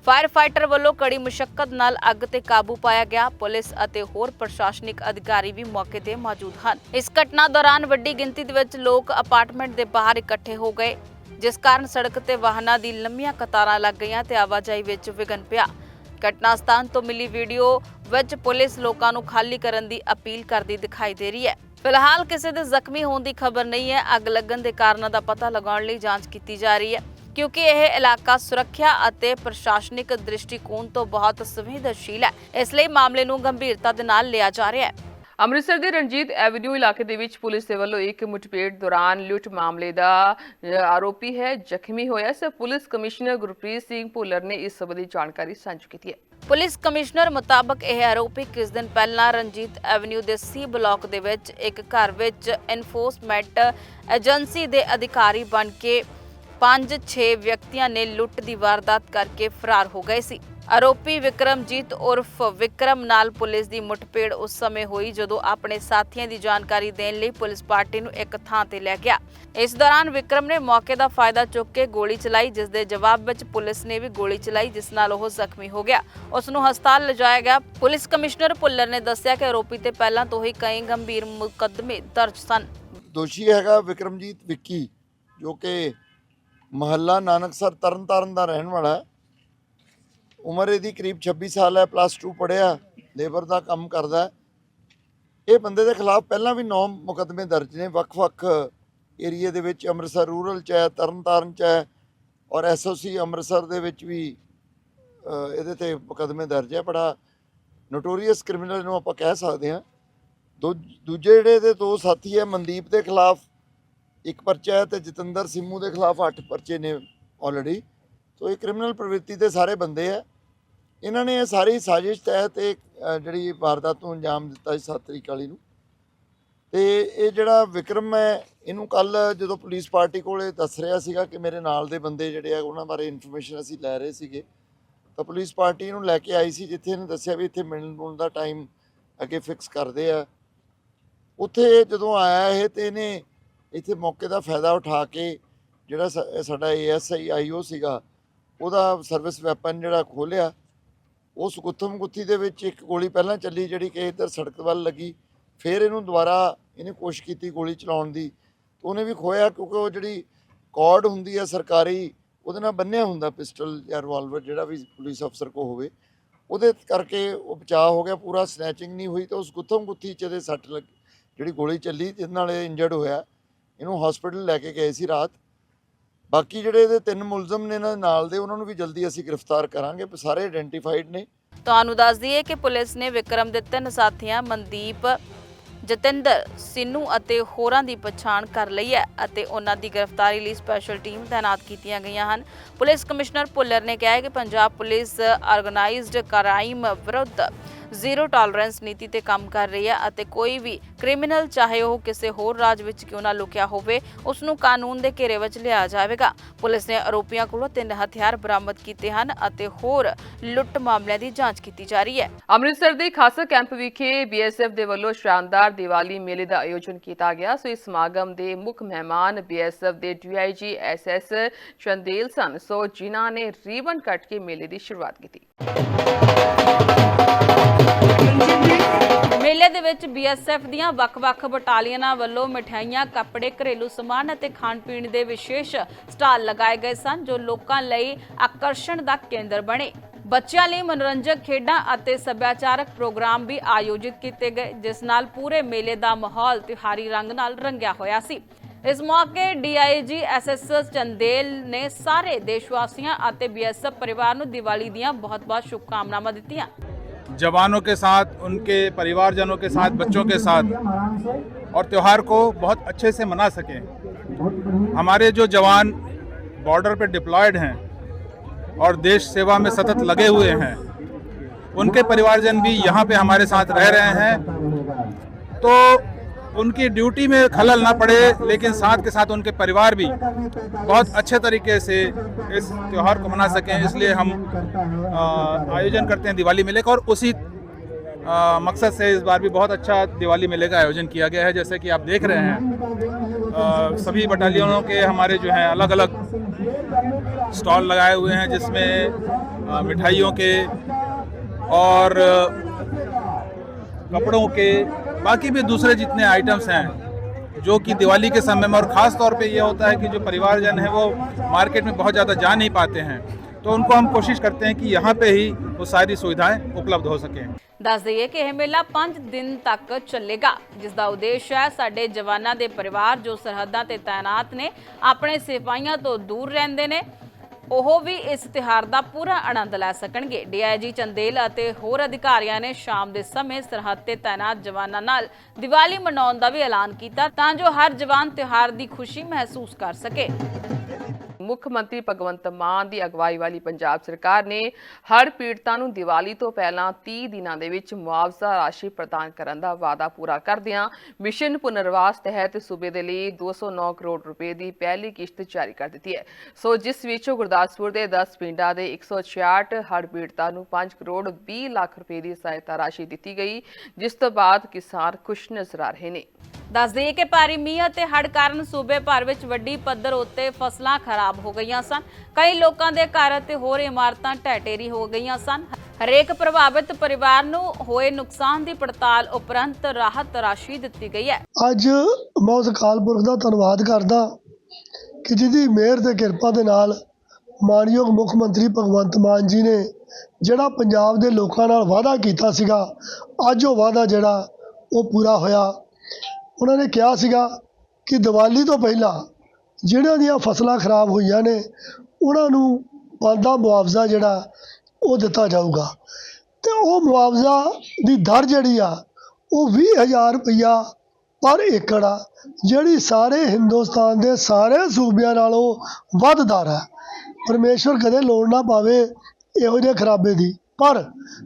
ਫਾਇਰ ਫਾਈਟਰ ਵੱਲੋਂ ਕੜੀ ਮੁਸ਼ਕਲ ਨਾਲ ਅੱਗ ਤੇ ਕਾਬੂ ਪਾਇਆ ਗਿਆ। ਪੁਲਿਸ ਅਤੇ ਹੋਰ ਪ੍ਰਸ਼ਾਸਨਿਕ ਅਧਿਕਾਰੀ ਵੀ ਮੌਕੇ ਤੇ ਮੌਜੂਦ ਹਨ। ਇਸ ਘਟਨਾ ਦੌਰਾਨ ਵੱਡੀ ਗਿਣਤੀ ਦੇ ਵਿੱਚ ਲੋਕ ਅਪਾਰਟਮੈਂਟ ਦੇ ਬਾਹਰ ਇਕੱਠੇ ਹੋ ਗਏ, ਜਿਸ ਕਾਰਨ ਸੜਕ ਤੇ ਵਾਹਨਾਂ ਦੀ ਲੰਮੀਆਂ ਕਤਾਰਾਂ ਲੱਗ ਗਈਆਂ ਤੇ ਆਵਾਜਾਈ ਵਿੱਚ ਵਿਘਨ ਪਿਆ। ਘਟਨਾ ਸਥਾਨ ਤੋਂ ਮਿਲੀ ਵੀਡੀਓ ਵਿੱਚ ਪੁਲਿਸ ਲੋਕਾਂ ਨੂੰ ਖਾਲੀ ਕਰਨ ਦੀ ਅਪੀਲ ਕਰਦੀ ਦਿਖਾਈ ਦੇ ਰਹੀ ਹੈ। ਫਿਲਹਾਲ ਕਿਸੇ ਦੇ ਜ਼ਖਮੀ ਹੋਣ ਦੀ ਖਬਰ ਨਹੀਂ ਹੈ। ਅੱਗ ਲੱਗਣ ਦੇ ਕਾਰਨਾਂ ਦਾ ਪਤਾ ਲਗਾਉਣ ਲਈ ਜਾਂਚ ਕੀਤੀ ਜਾ ਰਹੀ ਹੈ। ਕਿਉਂਕਿ ਇਹ ਇਲਾਕਾ ਸੁਰੱਖਿਆ ਅਤੇ ਪ੍ਰਸ਼ਾਸਨਿਕ ਦ੍ਰਿਸ਼ਟੀਕੋਣ ਤੋਂ ਬਹੁਤ ਸੰਵੇਦਨਸ਼ੀਲ ਹੈ। ਇਸ ਲਈ ਮਾਮਲੇ ਨੂੰ ਗੰਭੀਰਤਾ ਦੇ ਨਾਲ ਲਿਆ ਜਾ ਰਿਹਾ ਹੈ।
ਅੰਮ੍ਰਿਤਸਰ ਦੇ ਰਣਜੀਤ ਐਵਨਿਊ ਇਲਾਕੇ ਦੇ ਵਿੱਚ ਪੁਲਿਸ ਦੇ ਵੱਲੋਂ ਇੱਕ ਮੁਠਭੇੜ ਦੌਰਾਨ ਲੁੱਟ ਮਾਮਲੇ ਦਾ ਆਰੋਪੀ ਹੈ ਜ਼ਖਮੀ ਹੋਇਆ। So police commissioner Gurpreet Singh Bhullar ਨੇ ਇਸ ਸੰਬੰਧੀ ਜਾਣਕਾਰੀ ਸਾਂਝੀ ਕੀਤੀ ਹੈ।
ਪੁਲਿਸ ਕਮਿਸ਼ਨਰ ਮੁਤਾਬਕ ਇਹ ਆਰੋਪੀ ਕੁਝ ਦਿਨ ਪਹਿਲਾਂ ਰਣਜੀਤ ਐਵਨਿਊ ਦੇ ਸੀ ਬਲਾਕ ਦੇ ਵਿੱਚ ਇੱਕ ਘਰ ਵਿੱਚ ਐਨਫੋਰਸਮੈਂਟ ਏਜੰਸੀ ਦੇ ਅਧਿਕਾਰੀ ਬਣ ਕੇ 5-6 ਵਿਅਕਤੀਆਂ ਨੇ ਲੁੱਟ ਦੀ ਵਾਰਦਾਤ ਕਰਕੇ ਫਰਾਰ ਹੋ ਗਏ ਸੀ। ਆਰੋਪੀ ਵਿਕਰਮਜੀਤ ਉਰਫ ਵਿਕਰਮ ਨਾਲ ਪੁਲਿਸ ਦੀ ਮੁੱਠਭੇੜ ਉਸ ਸਮੇਂ ਹੋਈ ਜਦੋਂ ਆਪਣੇ ਸਾਥੀਆਂ ਦੀ ਜਾਣਕਾਰੀ ਦੇਣ ਲਈ ਪੁਲਿਸ ਪਾਰਟੀ ਨੂੰ ਇੱਕ ਥਾਂ ਤੇ ਲੈ ਗਿਆ। ਇਸ ਦੌਰਾਨ ਵਿਕਰਮ ਨੇ ਮੌਕੇ ਦਾ ਫਾਇਦਾ ਚੁੱਕ ਕੇ ਗੋਲੀ ਚਲਾਈ, ਜਿਸ ਦੇ ਜਵਾਬ ਵਿੱਚ ਪੁਲਿਸ ਨੇ ਵੀ ਗੋਲੀ ਚਲਾਈ, ਜਿਸ ਨਾਲ ਉਹ ਜ਼ਖਮੀ ਹੋ ਗਿਆ। ਉਸ ਨੂੰ ਹਸਪਤਾਲ ਲਿਜਾਇਆ ਗਿਆ। ਪੁਲਿਸ ਕਮਿਸ਼ਨਰ ਭੁੱਲਰ ਨੇ ਦੱਸਿਆ ਕਿ ਆਰੋਪੀ ਤੇ ਪਹਿਲਾਂ ਤੋਂ ਹੀ ਕਈ ਗੰਭੀਰ ਮੁਕੱਦਮੇ ਦਰਜ ਸਨ।
ਦੋਸ਼ੀ ਹੈਗਾ ਵਿਕਰਮਜੀਤ ਵਿੱਕੀ, ਜੋ ਕਿ ਮਹੱਲਾ ਨਾਨਕਸਰ ਤਰਨਤਾਰਨ ਦਾ ਰਹਿਣ ਵਾਲਾ ਹੈ। ਉਮਰ ਇਹਦੀ ਕਰੀਬ 26 ਸਾਲ ਹੈ ਪਲੱਸ 2 ਪੜ੍ਹਿਆ ਲੇਬਰ ਦਾ ਕੰਮ ਕਰਦਾ ਹੈ। ਇਹ ਬੰਦੇ ਦੇ ਖਿਲਾਫ ਪਹਿਲਾਂ ਵੀ 9 ਮੁਕੱਦਮੇ ਦਰਜ ਨੇ, ਵੱਖ-ਵੱਖ ਏਰੀਏ ਦੇ ਵਿੱਚ ਅੰਮ੍ਰਿਤਸਰ ਰੂਰਲ ਚ ਹੈ, ਤਰਨਤਾਰਨ ਚ ਹੈ ਔਰ ਐਸਓਸੀ ਅੰਮ੍ਰਿਤਸਰ ਦੇ ਵਿੱਚ ਵੀ ਇਹਦੇ ਤੇ ਮੁਕੱਦਮੇ ਦਰਜ ਹੈ। ਬੜਾ ਨੋਟੋਰੀਅਸ ਕ੍ਰਿਮੀਨਲ ਨੂੰ ਆਪਾਂ ਕਹਿ ਸਕਦੇ ਹਾਂ। ਦੂ- ਦੂਜੇ ਜਿਹੜੇ ਦੇ ਦੋ ਸਾਥੀ ਹੈ, ਮਨਦੀਪ ਦੇ ਖਿਲਾਫ ਇੱਕ ਪਰਚਾ ਹੈ ਤੇ ਜਤਿੰਦਰ ਸਿੰਮੂ ਦੇ ਖਿਲਾਫ 8 ਪਰਚੇ ਨੇ ਆਲਰੇਡੀ ਸੋ ਇਹ ਕ੍ਰਿਮੀਨਲ ਪ੍ਰਵਿਰਤੀ ਦੇ ਸਾਰੇ ਬੰਦੇ ਆ। ਇਹਨਾਂ ਨੇ ਇਹ ਸਾਰੀ ਸਾਜ਼ਿਸ਼ ਤਹਿਤ ਇਹ ਜਿਹੜੀ ਵਾਰਦਾਤ ਨੂੰ ਅੰਜਾਮ ਦਿੱਤਾ ਸੀ 7 ਤਰੀਕ ਵਾਲੀ ਨੂੰ। ਤੇ ਇਹ ਜਿਹੜਾ ਵਿਕਰਮ ਹੈ, ਇਹਨੂੰ ਕੱਲ ਜਦੋਂ ਪੁਲਿਸ ਪਾਰਟੀ ਕੋਲੇ ਦੱਸ ਰਿਹਾ ਸੀਗਾ ਕਿ ਮੇਰੇ ਨਾਲ ਦੇ ਬੰਦੇ ਜਿਹੜੇ ਆ, ਉਹਨਾਂ ਬਾਰੇ ਇਨਫੋਰਮੇਸ਼ਨ ਅਸੀਂ ਲੈ ਰਹੇ ਸੀਗੇ। ਤਾਂ ਪੁਲਿਸ ਪਾਰਟੀ ਇਹਨੂੰ ਲੈ ਕੇ ਆਈ ਸੀ, ਜਿੱਥੇ ਇਹਨੇ ਦੱਸਿਆ ਵੀ ਇੱਥੇ ਮਿਲਣ ਮੁਲਣ ਦਾ ਟਾਈਮ ਅੱਗੇ ਫਿਕਸ ਕਰਦੇ ਆ। ਉੱਥੇ ਜਦੋਂ ਆਇਆ ਇਹ ਤੇ ਇਹਨੇ ਇੱਥੇ ਮੌਕੇ ਦਾ ਫਾਇਦਾ ਉਠਾ ਕੇ ਜਿਹੜਾ ਸਾ- ਸਾਡਾ ਏਐਸਆਈ ਆਈਓ ਸੀਗਾ, ਉਹਦਾ ਸਰਵਿਸ ਵੈਪਨ ਜਿਹੜਾ ਖੋਲਿਆ ਉਸ ਗੁੱਥਮ ਗੁੱਥੀ ਦੇ ਵਿੱਚ ਇੱਕ ਗੋਲੀ ਪਹਿਲਾਂ ਚੱਲੀ ਜਿਹੜੀ ਕਿ ਇੱਧਰ ਸੜਕ ਵੱਲ ਲੱਗੀ, ਫਿਰ ਇਹਨੂੰ ਦੁਬਾਰਾ ਇਹਨੇ ਕੋਸ਼ਿਸ਼ ਕੀਤੀ ਗੋਲੀ ਚਲਾਉਣ ਦੀ, ਤੇ ਉਹਨੇ ਵੀ ਖੋਇਆ ਕਿਉਂਕਿ ਉਹ ਜਿਹੜੀ ਕਾਰਡ ਹੁੰਦੀ ਹੈ ਸਰਕਾਰੀ, ਉਹਦੇ ਨਾਲ ਬੰਨਿਆ ਹੁੰਦਾ ਪਿਸਟਲ ਜਾਂ ਰਿਵਾਲਵਰ ਜਿਹੜਾ ਵੀ ਪੁਲਿਸ ਅਫਸਰ ਕੋ ਹੋਵੇ, ਉਹਦੇ ਕਰਕੇ ਉਹ ਬਚਾਅ ਹੋ ਗਿਆ, ਪੂਰਾ ਸਨੈਚਿੰਗ ਨਹੀਂ ਹੋਈ ਤਾਂ ਉਸ ਗੁੱਥਮ ਗੁੱਥੀ ਚ ਇਹਦੇ ਸੱਟ ਲੱਗ, ਜਿਹੜੀ ਗੋਲੀ ਚੱਲੀ ਜਿਸ ਨਾਲ ਇਹ ਇੰਜਰਡ ਹੋਇਆ। ਇਹਨੂੰ ਹਸਪੀਟਲ ਲੈ ਕੇ ਗਏ ਸੀ ਰਾਤ। ਬਾਕੀ ਜਿਹੜੇ ਇਹਦੇ ਤਿੰਨ ਮੁਲਜ਼ਮ ਨੇ ਇਹਨਾਂ ਦੇ ਨਾਲ ਦੇ, ਉਹਨਾਂ ਨੂੰ ਵੀ ਜਲਦੀ ਅਸੀਂ ਗ੍ਰਿਫਤਾਰ ਕਰਾਂਗੇ ਸਾਰੇ ਆਇਡੈਂਟੀਫਾਈਡ ਨੇ।
ਤੁਹਾਨੂੰ ਦੱਸ ਦਈਏ ਕਿ ਪੁਲਿਸ ਨੇ ਵਿਕਰਮ ਦੇ ਤਿੰਨ ਸਾਥੀਆਂ, ਮਨਦੀਪ, ਜਤਿੰਦਰ, ਸਿੰਨੂ ਅਤੇ ਹੋਰਾਂ ਦੀ ਪਛਾਣ ਕਰ ਲਈ ਹੈ ਅਤੇ ਉਹਨਾਂ ਦੀ ਗ੍ਰਿਫਤਾਰੀ ਲਈ ਸਪੈਸ਼ਲ ਟੀਮ ਤਾਇਨਾਤ ਕੀਤੀਆਂ ਗਈਆਂ ਹਨ। ਪੁਲਿਸ ਕਮਿਸ਼ਨਰ ਭੁੱਲਰ ਨੇ ਕਿਹਾ ਹੈ ਕਿ ਪੰਜਾਬ ਪੁਲਿਸ ਆਰਗੇਨਾਈਜ਼ਡ ਕ੍ਰਾਈਮ ਵਿਰੁੱਧ ਜ਼ੀਰੋ ਟਾਲਰੈਂਸ ਨੀਤੀ ਤੇ ਕੰਮ ਕਰ ਰਹੀ ਹੈ ਅਤੇ ਕੋਈ ਵੀ ਕ੍ਰਿਮੀਨਲ, ਚਾਹੇ ਉਹ ਕਿਸੇ ਹੋਰ ਰਾਜ ਵਿੱਚ ਕਿਉਂ ਨਾ ਲੁਕਿਆ ਹੋਵੇ ਉਸ ਨੂੰ ਕਾਨੂੰਨ ਦੇ ਘੇਰੇ ਵਿੱਚ ਲਿਆ ਜਾਵੇਗਾ। ਪੁਲਿਸ ਨੇ ਆਰੋਪੀਆਂ ਕੋਲੋਂ ਤਿੰਨ ਹਥਿਆਰ ਬਰਾਮਦ ਕੀਤੇ ਹਨ ਅਤੇ ਹੋਰ ਲੁੱਟ ਮਾਮਲਿਆਂ ਦੀ ਜਾਂਚ ਕੀਤੀ ਜਾ ਰਹੀ ਹੈ।
ਅੰਮ੍ਰਿਤਸਰ ਦੇ ਖਾਸਾ ਕੈਂਪ ਵਿਖੇ ਬੀਐਸਐਫ ਦੇ ਵੱਲੋਂ ਸ਼ਾਨਦਾਰ ਦੀਵਾਲੀ ਮੇਲੇ ਦਾ ਆਯੋਜਨ ਕੀਤਾ ਗਿਆ। ਸੋ ਇਸ ਸਮਾਗਮ ਦੇ ਮੁੱਖ ਮਹਿਮਾਨ ਬੀਐਸਐਫ ਦੇ ਡੀਆਈਜੀ ਐਸਐਸ ਚੰਦੇਲ ਸਨ। ਸੋ ਜਿਨ੍ਹਾਂ ਨੇ ਰੀਬਨ ਕੱਟ ਕੇ ਮੇਲੇ ਦੀ ਸ਼ੁਰੂਆਤ ਕੀਤੀ।
ਮੇਲੇ ਦੇ ਵਿੱਚ ਬੀਐਸਐਫ ਦੀਆਂ ਵੱਖ-ਵੱਖ ਬਟਾਲੀਅਨਾਂ ਵੱਲੋਂ ਮਠਿਆਈਆਂ, ਕੱਪੜੇ, ਘਰੇਲੂ ਸਮਾਨ ਅਤੇ ਖਾਣ ਪੀਣ ਦੇ ਵਿਸ਼ੇਸ਼ ਸਟਾਲ ਲਗਾਏ ਗਏ ਸਨ ਜੋ ਲੋਕਾਂ ਲਈ ਆਕਰਸ਼ਣ ਦਾ ਕੇਂਦਰ ਬਣੇ। ਬੱਚਿਆਂ ਲਈ ਮਨੋਰੰਜਕ ਖੇਡਾਂ ਅਤੇ ਸੱਭਿਆਚਾਰਕ ਪ੍ਰੋਗਰਾਮ ਵੀ ਆਯੋਜਿਤ ਕੀਤੇ ਗਏ ਜਿਸ ਨਾਲ ਪੂਰੇ ਮੇਲੇ ਦਾ ਮਾਹੌਲ ਤਿਉਹਾਰੀ ਰੰਗ ਨਾਲ ਰੰਗਿਆ ਹੋਇਆ ਸੀ। ਇਸ ਮੌਕੇ ਡੀਆਈਜੀ ਐਸਐਸ ਚੰਦੇਲ ਨੇ ਸਾਰੇ ਦੇਸ਼ ਵਾਸੀਆਂ ਅਤੇ ਬੀਐਸਐਫ ਪਰਿਵਾਰ ਨੂੰ ਦੀਵਾਲੀ ਦੀਆਂ ਬਹੁਤ-ਬਹੁਤ ਸ਼ੁਭਕਾਮਨਾਵਾਂ ਦਿੱਤੀਆਂ।
जवानों के साथ, उनके परिवारजनों के साथ, बच्चों के साथ और त्यौहार को बहुत अच्छे से मना सकें। हमारे जो जवान बॉर्डर पर डिप्लॉयड हैं और देश सेवा में सतत लगे हुए हैं, उनके परिवारजन भी यहाँ पे हमारे साथ रह रहे हैं। तो उनकी ड्यूटी में खलल ना पड़े लेकिन साथ के साथ उनके परिवार भी बहुत अच्छे तरीके से इस त्यौहार को मना सकें इसलिए हम आयोजन करते हैं दिवाली मेले का और उसी आ, मकसद से इस बार भी बहुत अच्छा दिवाली मेले का आयोजन किया गया है जैसे कि आप देख रहे हैं। आ, सभी बटालियनों के हमारे जो हैं अलग अलग स्टॉल लगाए हुए हैं जिसमें मिठाइयों के और कपड़ों के बाकी भी दूसरे जितने आइटम्स हैं जो कि दिवाली के समय में और ख़ास तौर पे ये होता है कि जो परिवारजन है वो मार्केट में बहुत ज़्यादा जा नहीं पाते हैं तो उनको हम कोशिश करते हैं कि यहाँ पे ही वो सारी सुविधाएं उपलब्ध हो सकें
ਦੱਸ ਦਈਏ ਕਿ ਇਹ ਮੇਲਾ 5 ਦਿਨ ਤੱਕ ਚੱਲੇਗਾ ਜਿਸ ਦਾ ਉਦੇਸ਼ ਹੈ ਸਾਡੇ ਜਵਾਨਾਂ ਦੇ ਪਰਿਵਾਰ ਜੋ ਸਰਹੱਦਾਂ ਤੇ ਤਾਇਨਾਤ ਨੇ ਆਪਣੇ ਸਿਪਾਹੀਆਂ ਤੋਂ ਦੂਰ ਰਹਿੰਦੇ ਨੇ ਉਹ ਵੀ ਇਸ ਤਿਹਾਰ ਦਾ ਪੂਰਾ ਆਨੰਦ ਲੈ ਸਕਣਗੇ। ਡੀਆਈਜੀ ਚੰਦੇਲ ਅਤੇ ਹੋਰ ਅਧਿਕਾਰੀਆਂ ਨੇ ਸ਼ਾਮ ਦੇ ਸਮੇਂ ਸਰਹੱਦ ਤੇ ਤਾਇਨਾਤ ਜਵਾਨਾਂ ਨਾਲ ਦੀਵਾਲੀ ਮਨਾਉਣ ਦਾ ਵੀ ਐਲਾਨ ਕੀਤਾ ਤਾਂ ਜੋ ਹਰ ਜਵਾਨ ਤਿਹਾਰ ਦੀ ਖੁਸ਼ੀ ਮਹਿਸੂਸ ਕਰ ਸਕੇ।
ਮੁੱਖ ਮੰਤਰੀ ਭਗਵੰਤ ਮਾਨ ਦੀ ਅਗਵਾਈ ਵਾਲੀ ਪੰਜਾਬ ਸਰਕਾਰ ਨੇ ਹਰ ਪੀੜਤਾਂ ਨੂੰ ਦੀਵਾਲੀ ਤੋਂ ਪਹਿਲਾਂ 30 ਦਿਨਾਂ ਦੇ ਵਿੱਚ ਮੁਆਵਜ਼ਾ ਰਾਸ਼ੀ ਪ੍ਰਦਾਨ ਕਰਨ ਦਾ ਵਾਅਦਾ ਪੂਰਾ ਕਰਦਿਆਂ ਮਿਸ਼ਨ ਪੁਨਰਵਾਸ ਤਹਿਤ ਸੂਬੇ ਦੇ ਲਈ 209 ਕਰੋੜ ਰੁਪਏ ਦੀ ਪਹਿਲੀ ਕਿਸ਼ਤ ਜਾਰੀ ਕਰ ਦਿੱਤੀ ਹੈ। ਸੋ ਜਿਸ ਵਿੱਚੋਂ ਗੁਰਦਾਸਪੁਰ ਦੇ 10 ਪਿੰਡਾਂ ਦੇ 166 ਹੜ੍ਹ ਪੀੜਤਾਂ ਨੂੰ 5 ਕਰੋੜ 20 ਲੱਖ ਰੁਪਏ ਦੀ ਸਹਾਇਤਾ ਰਾਸ਼ੀ ਦਿੱਤੀ ਗਈ, ਜਿਸ ਤੋਂ ਬਾਅਦ ਕਿਸਾਨ ਖੁਸ਼ ਨਜ਼ਰ ਆ ਰਹੇ ਨੇ।
ਦੱਸ ਦਈਏ ਕਿ ਭਾਰੀ ਮੀਂਹ ਅਤੇ ਹੜ੍ਹ ਕਾਰਨ ਸੂਬੇ ਭਰ ਵਿੱਚ ਵੱਡੀ ਪੱਧਰ ਉੱਤੇ ਫਸਲਾਂ ਖਰਾਬ ਹੋ ਗਈਆਂ ਸਨ। ਕਈ ਲੋਕਾਂ ਦੇ ਘਰ ਅਤੇ ਹੋਰ ਇਮਾਰਤਾਂ ਢਹਿ ਹੋ ਗਈਆਂ ਸਨ। ਹਰੇਕ ਪ੍ਰਭਾਵਿਤ ਪਰਿਵਾਰ ਨੂੰ ਹੋਏ ਨੁਕਸਾਨ ਦੀ ਪੜਤਾਲ ਉਪਰੰਤ ਰਾਹਤ ਰਾਸ਼ੀ ਦਿੱਤੀ ਗਈ ਹੈ।
ਅੱਜ ਮੈਂ ਉਸ ਅਕਾਲ ਪੁਰਖ ਦਾ ਧੰਨਵਾਦ ਕਰਦਾ ਕਿ ਜਿਹਦੀ ਮਿਹਰ ਤੇ ਕਿਰਪਾ ਦੇ ਨਾਲ ਮਾਨਯੋਗ ਮੁੱਖ ਮੰਤਰੀ ਭਗਵੰਤ ਮਾਨ ਜੀ ਨੇ ਜਿਹੜਾ ਪੰਜਾਬ ਦੇ ਲੋਕਾਂ ਨਾਲ ਵਾਅਦਾ ਕੀਤਾ ਸੀਗਾ, ਅੱਜ ਉਹ ਵਾਅਦਾ ਜਿਹੜਾ ਉਹ ਪੂਰਾ ਹੋਇਆ। ਉਹਨਾਂ ਨੇ ਕਿਹਾ ਸੀਗਾ ਕਿ ਦੀਵਾਲੀ ਤੋਂ ਪਹਿਲਾਂ ਜਿਹੜਿਆਂ ਦੀਆਂ ਫਸਲਾਂ ਖਰਾਬ ਹੋਈਆਂ ਨੇ, ਉਹਨਾਂ ਨੂੰ ਬਣਦਾ ਮੁਆਵਜ਼ਾ ਜਿਹੜਾ, ਉਹ ਦਿੱਤਾ ਜਾਊਗਾ। ਤੇ ਉਹ ਮੁਆਵਜ਼ਾ ਦੀ ਦਰ ਜਿਹੜੀ ਆ, ਉਹ 20000 ਰੁਪਇਆ ਪਰ ਏਕੜ ਆ, ਜਿਹੜੀ ਸਾਰੇ ਹਿੰਦੁਸਤਾਨ ਦੇ ਸਾਰੇ ਸੂਬਿਆਂ ਨਾਲੋਂ ਵੱਧ ਦਰ ਹੈ ਪਰਮੇਸ਼ਵਰ ਕਦੇ ਲੋੜ ਨਾ ਪਾਵੇ ਇਹੋ ਜਿਹੇ ਖਰਾਬੇ ਦੀ। ਪਰ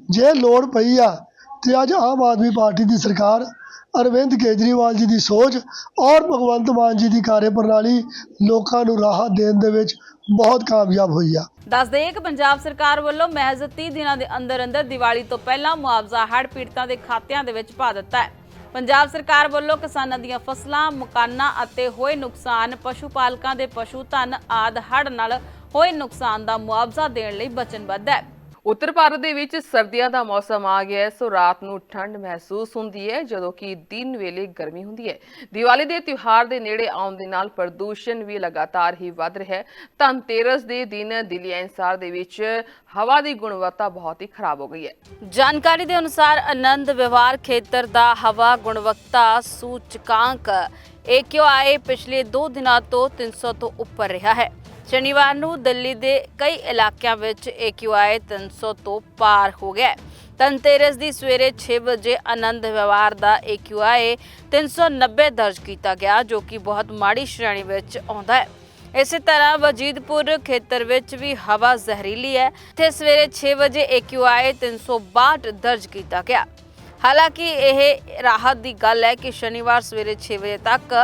ਜੇ ਲੋੜ ਪਈ ਆ, ਤੇ ਅੱਜ ਆਮ ਆਦਮੀ ਪਾਰਟੀ ਦੀ ਸਰਕਾਰ ਅਰਵਿੰਦ ਕੇਜਰੀਵਾਲ ਜੀ ਦੀ ਸੋਚ ਔਰ ਭਗਵੰਤ ਮਾਨ ਜੀ ਦੀ ਕਾਰਜਪ੍ਰਣਾਲੀ ਲੋਕਾਂ ਨੂੰ ਰਾਹਤ ਦੇਣ ਦੇ ਵਿੱਚ ਬਹੁਤ ਕਾਮਯਾਬ ਹੋਈ ਆ।
ਦੱਸ ਦਈਏ ਕਿ ਪੰਜਾਬ ਸਰਕਾਰ ਵੱਲੋਂ ਮਹਿਜ਼ 30 ਦਿਨਾਂ ਦੇ ਅੰਦਰ ਅੰਦਰ ਦੀਵਾਲੀ ਤੋਂ ਪਹਿਲਾਂ ਮੁਆਵਜ਼ਾ ਹੜ੍ਹ ਪੀੜਤਾਂ ਦੇ ਖਾਤਿਆਂ ਦੇ ਵਿੱਚ ਪਾ ਦਿੱਤਾ ਹੈ। ਪੰਜਾਬ ਸਰਕਾਰ ਵੱਲੋਂ ਕਿਸਾਨਾਂ ਦੀਆਂ ਫਸਲਾਂ, ਮਕਾਨਾਂ ਅਤੇ ਹੋਏ ਨੁਕਸਾਨ, ਪਸ਼ੂ ਪਾਲਕਾਂ ਦੇ ਪਸ਼ੂ ਧਨ ਆਦ ਹੜ੍ਹ ਨਾਲ ਹੋਏ ਨੁਕਸਾਨ ਦਾ ਮੁਆਵਜ਼ਾ ਦੇਣ ਲਈ ਵਚਨਬੱਧ ਹੈ।
ਉੱਤਰ ਭਾਰਤ ਦੇ ਵਿੱਚ ਸਰਦੀਆਂ ਦਾ ਮੌਸਮ ਆ ਗਿਆ ਹੈ, ਸੋ ਰਾਤ ਨੂੰ ਠੰਡ ਮਹਿਸੂਸ ਹੁੰਦੀ ਹੈ, ਜਦੋਂ ਕਿ ਦਿਨ ਵੇਲੇ ਗਰਮੀ ਹੁੰਦੀ ਹੈ। ਦੀਵਾਲੀ ਦੇ ਤਿਉਹਾਰ ਦੇ ਨੇੜੇ ਆਉਣ ਦੇ ਨਾਲ ਪ੍ਰਦੂਸ਼ਣ ਵੀ ਲਗਾਤਾਰ ਹੀ ਵੱਧ ਰਿਹਾ ਹੈ। ਧਨਤੇਰਸ ਦੇ ਦਿਨ ਦਿੱਲੀ ਐਨਸਾਰ ਦੇ ਵਿੱਚ ਹਵਾ ਦੀ ਗੁਣਵੱਤਾ ਬਹੁਤ ਹੀ ਖਰਾਬ ਹੋ ਗਈ ਹੈ।
ਜਾਣਕਾਰੀ ਦੇ ਅਨੁਸਾਰ ਆਨੰਦ ਵਿਵਹਾਰ ਖੇਤਰ ਦਾ ਹਵਾ ਗੁਣਵੱਤਾ ਸੂਚਕਾਂਕ AQI ਪਿਛਲੇ 2 ਦਿਨਾਂ ਤੋਂ 300 ਤੋਂ ਉੱਪਰ ਰਿਹਾ ਹੈ। ਸ਼ਨੀਵਾਰ ਨੂੰ ਦਿੱਲੀ ਦੇ ਕਈ ਇਲਾਕਿਆਂ ਵਿੱਚ AQI 300 ਤੋਂ ਪਾਰ ਹੋ ਗਿਆ ਹੈ। ਧਨਤੇਰਸ ਦੀ ਸਵੇਰੇ 6 ਵਜੇ ਆਨੰਦ ਵਿਵਹਾਰ ਦਾ AQI 390 ਦਰਜ ਕੀਤਾ ਗਿਆ, ਜੋ ਕਿ ਬਹੁਤ ਮਾੜੀ ਸ਼੍ਰੇਣੀ ਵਿੱਚ ਆਉਂਦਾ ਹੈ। ਇਸੇ ਤਰ੍ਹਾਂ ਵਜੀਦਪੁਰ ਖੇਤਰ ਵਿੱਚ ਵੀ ਹਵਾ ਜ਼ਹਿਰੀਲੀ ਹੈ। ਇੱਥੇ ਸਵੇਰੇ 6 ਵਜੇ AQI 362 ਦਰਜ ਕੀਤਾ ਗਿਆ। ਹਾਲਾਂਕਿ ਇਹ ਰਾਹਤ ਦੀ ਗੱਲ ਹੈ ਕਿ ਸ਼ਨੀਵਾਰ ਸਵੇਰੇ 6 ਵਜੇ ਤੱਕ